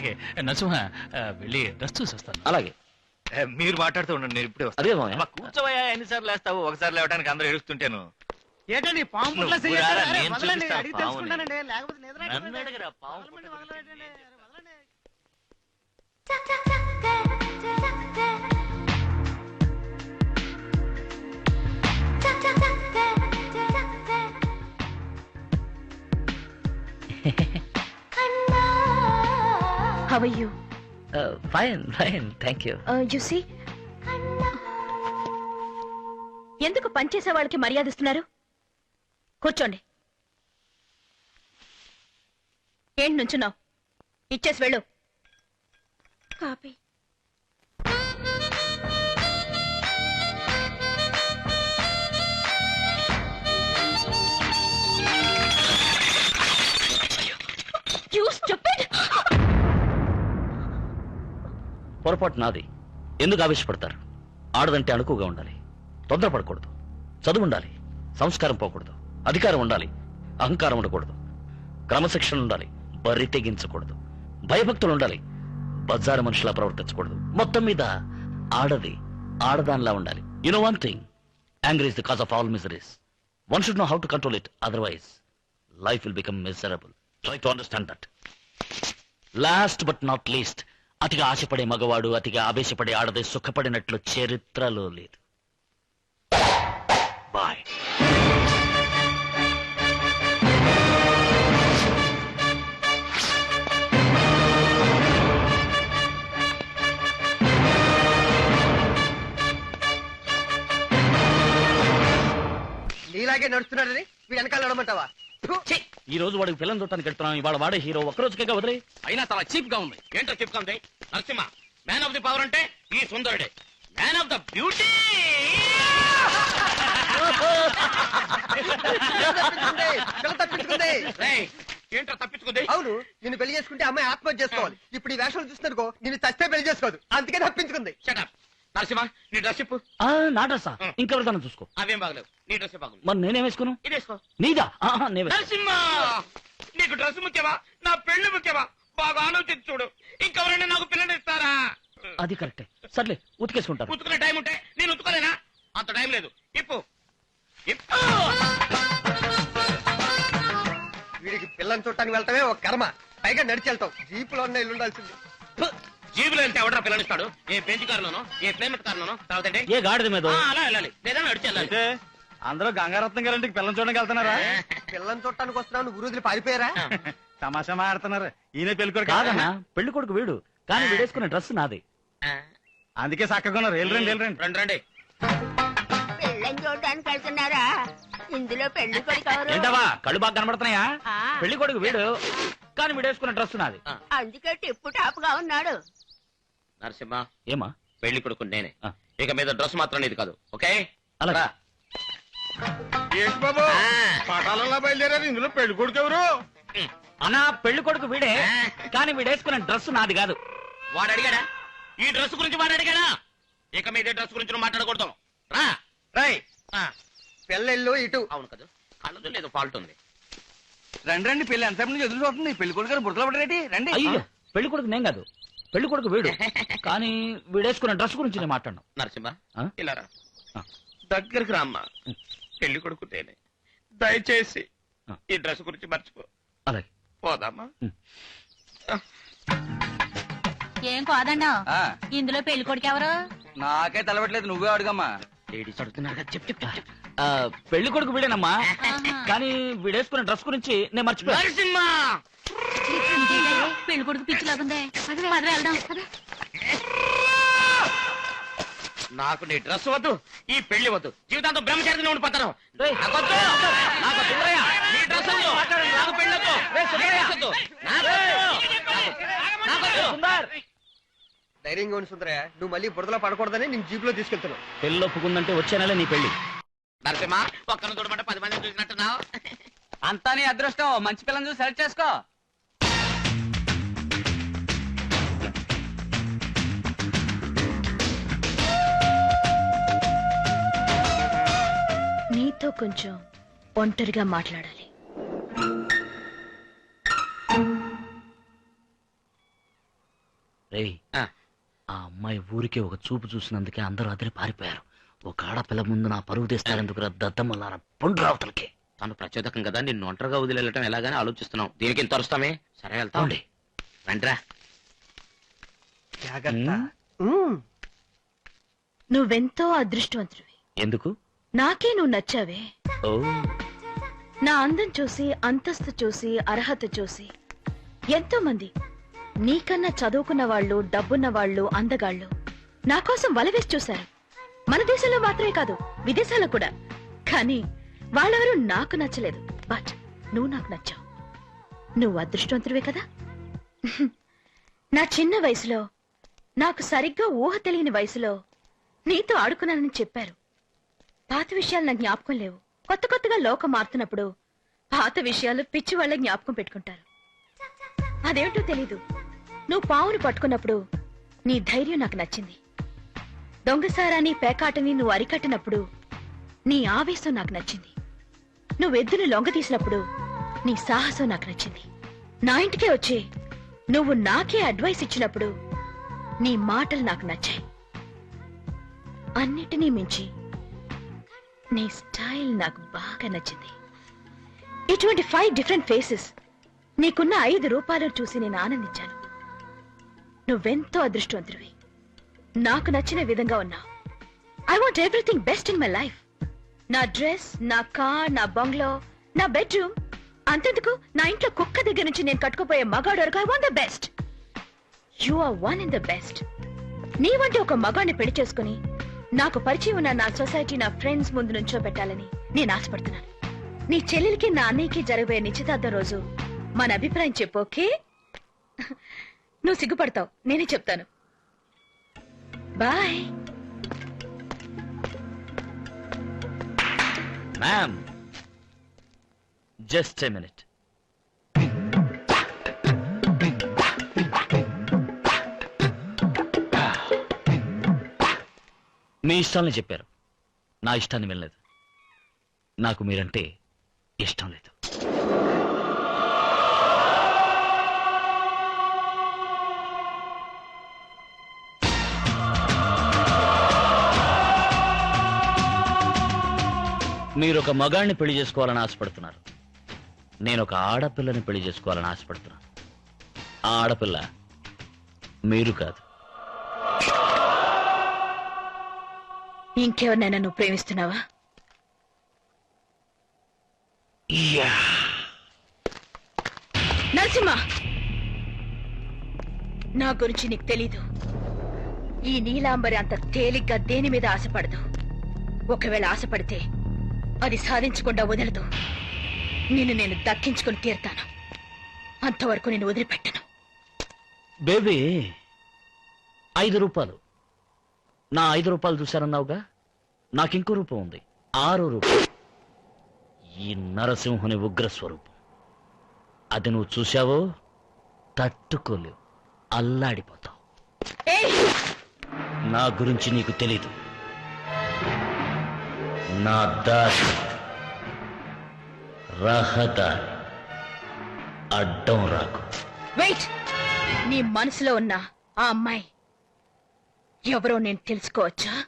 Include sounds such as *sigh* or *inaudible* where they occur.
అలాగే. నరసింహ వెళ్ళి డ్రెస్ చూసి వస్తాను. అలాగే. మీరు మాట్లాడుతూ ఉండండి నేను ఇప్పుడే వస్తాను. అదే కూర్చోవయ్యా ఎన్నిసార్లు లేస్తావు? ఒకసారి లేవడానికి అందరూ ఏడుస్తుంటాను. ఏంటండి పాము పుట్ల *laughs* How are you? Fine fine thank you Uh, you see? ఎందుకు పనిచేసే వాళ్ళకి మర్యాద ఇస్తున్నారు కూర్చోండి. ఏంటి నుంచున్నావు? ఇచ్చేసి వెళ్ళు. కాపీ. పొరపాటు నాది. ఎందుకు ఆవేశపడతారు? ఆడదంటే అణుకుగా ఉండాలి. తొందరపడకూడదు. చదువు ఉండాలి. సంస్కారం పోకూడదు. అధికారం ఉండాలి. అహంకారం ఉండకూడదు. క్రమశిక్షణ ఉండాలి. బరి తెగించకూడదు. భయభక్తులు ఉండాలి. బజారు మనుషులా ప్రవర్తించకూడదు. మొత్తం మీద ఆడది ఆడదానిలా ఉండాలి. You know one thing angry is the cause of all miseries one should know how to control it otherwise life will become miserable try to understand that last but not least అతిగా ఆశపడే మగవాడు అతిగా ఆవేశపడే ఆడది సుఖపడినట్లు చరిత్రలో లేదు. Bye నీలాగే నడుస్తున్నాడని వీడు వెనకాల నడమంటావా ఈ రోజు వాడికి పిల్లలు చూడటానికి వెళ్తున్నాం. ఇవాళ వాడే హీరో ఒక్కరోజుకే వదిలే అయినా చాలా చీప్గా ఉంది. ఏంటో చీప్గా ఉంది? Narasimha man of the power అంటే ఈ సుందరుడే. మ్యాన్ ఆఫ్ ద బ్యూటీ ఏంటో తప్పించుకుంది? అవును నిన్ను పెళ్ళి చేసుకుంటే అమ్మాయి ఆత్మహత్య చేసుకోవాలి. ఇప్పుడు ఈ వేషాలు చూస్తున్నారుకో నిన్ను చస్తే పెళ్ళి చేసుకోదు. అందుకే తప్పించుకుంది. షటప్ నరసింహ నీ డ్రెస్ చెప్పు. నా డ్రెస్సా ఇంకెవరిదాన్ని చూసుకో. అవేం బాగలేవు. నీ డ్రెస్ బాగుంది? మరి నేనేం వేసుకున్నాను? ఇదేసుకో నీదా? ఆహా, నే వేసుకో. నరసింహ! నీకు డ్రెస్ ముఖ్యమా? నా పెళ్ళి ముఖ్యమా? బాగా ఆలోచించి చూడు. ఇంకెవరైనా నాకు పిల్లలు ఇస్తారా? అది కరెక్టే. సర్లే ఉతికేసుకుంటారు ఉతుకునే టైం ఉంటే నేను ఉతుకోలేనా? అంత టైం లేదు. ఇప్పు. ఇప్పు! వీడికి పిల్లని చూడటానికి వెళ్ళటమే ఒక కర్మ. పైగా నడిచి వెళ్తాం జీపులో ఉన్న ఇల్లు ఉండాల్సింది. జీబులో వెళ్తే ఎవడరా పిల్లనిస్తాడు ఏ బెంచ్ కారులోనో ఏ ప్లేమెట్ కారులోనో తర్వాత? ఏ గాడిద మీద? ఆ, అలా వెళ్ళాలి. లేదా నడిచి వెళ్ళాలి. అందరూ గంగారత్నం గారింటికి పిల్లలు చూడడానికి వెళ్తున్నారా? పిల్లని చూడటానికి వస్తున్నావు నువ్వు రోజులు పారిపోయారా? తమాషా మాడుతున్నారు ఈయన పెళ్ళికొడుకు కాదన్నా పెళ్ళి కొడుకు వీడు. కానీ వీడేసుకునే డ్రెస్ నాది. అందుకే చక్కగా ఉన్నారు. వెళ్ళరండి వెళ్ళరండి రండి రండి. పెళ్ళని చూడడానికి వెళ్తున్నారా? ఇందులో పెళ్ళి కొడుకు ఎవరు? ఏంటవా కళ్ళు బాగా కనబడుతున్నాయా? ఆ, పెళ్ళి కొడుకు వీడు కానీ వీడేసుకునే డ్రెస్ నాది. అందుకే టిప్పు టాప్గా ఉన్నాడు. నరసింహ ఏమా? పెళ్ళి కొడుకు నేనే. ఆ. ఇక మీద డ్రెస్ మాత్రం నీది కాదు ఓకే? అలాగా. ఏంటి బాబు? ఆ. పటాలలో బయలుదేరారు ఇందులో పెళ్ళి కొడుకు ఎవరు? అన్నా పెళ్ళి కొడుకు వీడే. కానీ వీడేసుకునే డ్రెస్ నాది కాదు. వాడు అడిగాడా? ఈ డ్రెస్ గురించి వాడు అడిగాడా? ఇక మీద డ్రెస్ గురించి మాట్లాడకూడదు. రా. రై ఆ, పిల్లలు ఇటు. అవును కదా. కళ్ళదు లేదు ఫాల్ట్ ఉంది. రండి రండి పెళ్ళి ఎంతసేపు నుంచి ఎదురు చూస్తుంది? పెళ్ళి కొడుకు గారు బుర్రలో పడరేటి రండి. అయ్యో. పెళ్ళి కొడుకు నేను కాదు. పెళ్ళి కొడుకు వీడు. *laughs* కానీ వీడేసుకునే డ్రెస్ గురించి నేను మాట్లాడను. నరసింహ ఆ? ఇలా రా. ఆ. దగ్గరికి రామ్మా. పెళ్ళి కొడుకు నేనే దయచేసి ఆ. ఈ డ్రెస్ గురించి మర్చిపో. అలాగే. పోదామా? ఏం కాదన్నా ఆ, ఇందులో పెళ్ళి కొడుకు ఎవరు? నాకే తలబట్లేదు నువ్వే అడుగమ్మా. లేడీస్ అడుగుతున్నారు కదా చెప్పు చెప్పు. ఆ, పెళ్ళి కొడుకు వీడేనమ్మా. ఆహా. కానీ వీడేసుకునే డ్రెస్ గురించి నేను మర్చిపోయాను. నరసింహ! పెళ్ళి కొడుకు పిచ్చిలాగుందే వెళ్దాం. నాకు నీ డ్రెస్ వద్దు ఈ పెళ్ళి వద్దు. జీవితాంతం బ్రహ్మచారిగా ఉండిపోతాను. ధైర్యంగా ఉండి సుందరయ్య. నువ్వు మళ్ళీ బురదలో పడకూడదని నేను జీపులో తీసుకెళ్తున్నావు. పెళ్ళి ఒప్పుకుందంటే వచ్చే నెల నీ పెళ్ళి. నరసింహ ఒక్కరిని చూడమంటే పది మందిని చూసినట్టున్నావు. అంతా నీ అదృష్టం. మంచి పిల్లని చూసి సెలెక్ట్ చేసుకో. నీతో కొంచెం ఒంటరిగా మాట్లాడాలి. రేయ్ ఆ. ఆ అమ్మాయి ఊరికే ఒక చూపు చూసినందుకే అందరూ అదిరి పారిపోయారు. ఒక ఆడపిల్ల ముందు నా పరువు తీస్తారెందుకు దద్దమ్మలారా పండు రావతలకి తను ప్రచోదకం కదా నిన్ను ఒంటరిగా వదిలేయటం ఎలాగని ఆలోచిస్తున్నాం దీనికి ఇంత అరుస్తామే? సరే వెళ్తాం. పోండి. రండిరా. జాగ్రత్త. ఉమ్. ఉమ్. నువ్వెంతో అదృష్టవంతుడివి. ఎందుకు? నాకే నువ్వు నచ్చావే. నా అందం చూసి అంతస్తు చూసి అర్హత చూసి ఎంతో మంది నీకన్నా చదువుకున్న వాళ్ళు డబ్బున్న వాళ్ళు అందగాళ్ళు నా కోసం వలవేసి చూశారు. మన దేశంలో మాత్రమే కాదు విదేశాల్లో కూడా. కానీ వాళ్ళెవరూ నాకు నచ్చలేదు. బట్ నువ్వు నాకు నచ్చావు. నువ్వు అదృష్టవంతుడివే కదా. నా చిన్న వయసులో నాకు సరిగ్గా ఊహ తెలియని వయసులో నీతో ఆడుకున్నానని చెప్పారు. పాత విషయాలు నా జ్ఞాపకం లేవు. కొత్త కొత్తగా లోకం మారుతున్నప్పుడు పాత విషయాలు పిచ్చి వాళ్ళ జ్ఞాపకం పెట్టుకుంటారు. అదేమిటో తెలీదు. నువ్వు పావును పట్టుకున్నప్పుడు నీ ధైర్యం నాకు నచ్చింది. దొంగసారాని పేకాటని నువ్వు అరికట్టినప్పుడు నీ ఆవేశం నాకు నచ్చింది. నువ్వు ఎద్దును లొంగ తీసినప్పుడు నీ సాహసం నాకు నచ్చింది. నా ఇంటికే వచ్చి నువ్వు నాకే అడ్వైస్ ఇచ్చినప్పుడు నీ మాటలు నాకు నచ్చాయి. అన్నిటినీ మించి నీ స్టైల్ నాకు బాగా నచ్చింది. ఇటువంటి ఫైవ్ డిఫరెంట్ ఫేసెస్ నీకున్న ఐదు రూపాయలు చూసి నేను ఆనందించాను. నువ్వెంతో అదృష్టవంతుడివి. నాకు నచ్చిన విధంగా ఉన్నావు. I want everything best in my life నా డ్రెస్ నా కార్ నా బంగ్లో నా బెడ్రూమ్ అంతెందుకు? నా ఇంట్లో కుక్క దగ్గర నుంచి నేను కట్టుకుపోయే మగాడు వరకు I want the best you are one in the best నీ వంటి ఒక మగాడిని పెళ్ళి చేసుకుని నాకు పరిచయం ఉన్న నా సొసైటీ నా ఫ్రెండ్స్ ముందు నుంచో పెట్టాలని నేను ఆశపడుతున్నాను. నీ చెల్లెలికి నా అన్నయ్యకి జరగబోయే నిశ్చితార్థం రోజు మన అభిప్రాయం చెప్పు ఓకే? నువ్వు సిగ్గుపడతావు నేనే చెప్తాను. Bye. Ma'am just a minute మీ ఇష్టాలని చెప్పారు. నా ఇష్టాన్ని వినలేదు. నాకు మీరంటే ఇష్టం లేదు. మీరు ఒక మగాడిని పెళ్ళి చేసుకోవాలని ఆశపడుతున్నారు. నేను ఒక ఆడపిల్లని పెళ్ళి చేసుకోవాలని ఆశపడుతున్నాను. ఆ ఆడపిల్ల మీరు కాదు. ఇంకెవరినైనా నువ్వు ప్రేమిస్తున్నావా? నరసింహ! నా గురించి నీకు తెలీదు. ఈ నీలాంబరి అంత తేలిగ్గా దేని మీద ఆశపడదు. ఒకవేళ ఆశపడితే అది సాధించకుండా వదలదు. నిన్ను నేను దక్కించుకుని తీరుతాను. అంతవరకు నేను వదిలిపెట్టను. బేబీ ఐదు రూపాయలు. నా ఐదు రూపాయలు చూశారన్నావుగా నాకింకో రూపం ఉంది. ఆరో రూపం. ఈ నరసింహుని ఉగ్ర స్వరూపం అది నువ్వు చూశావో? తట్టుకోలేవు. అల్లాడిపోతావు. నా గురించి నీకు తెలీదు. నా దారి. రహదారి. అడ్డం రాకు. వెయిట్! నీ మనసులో ఉన్న ఆ అమ్మాయి ఎవరో నేను తెలుసుకోవచ్చా?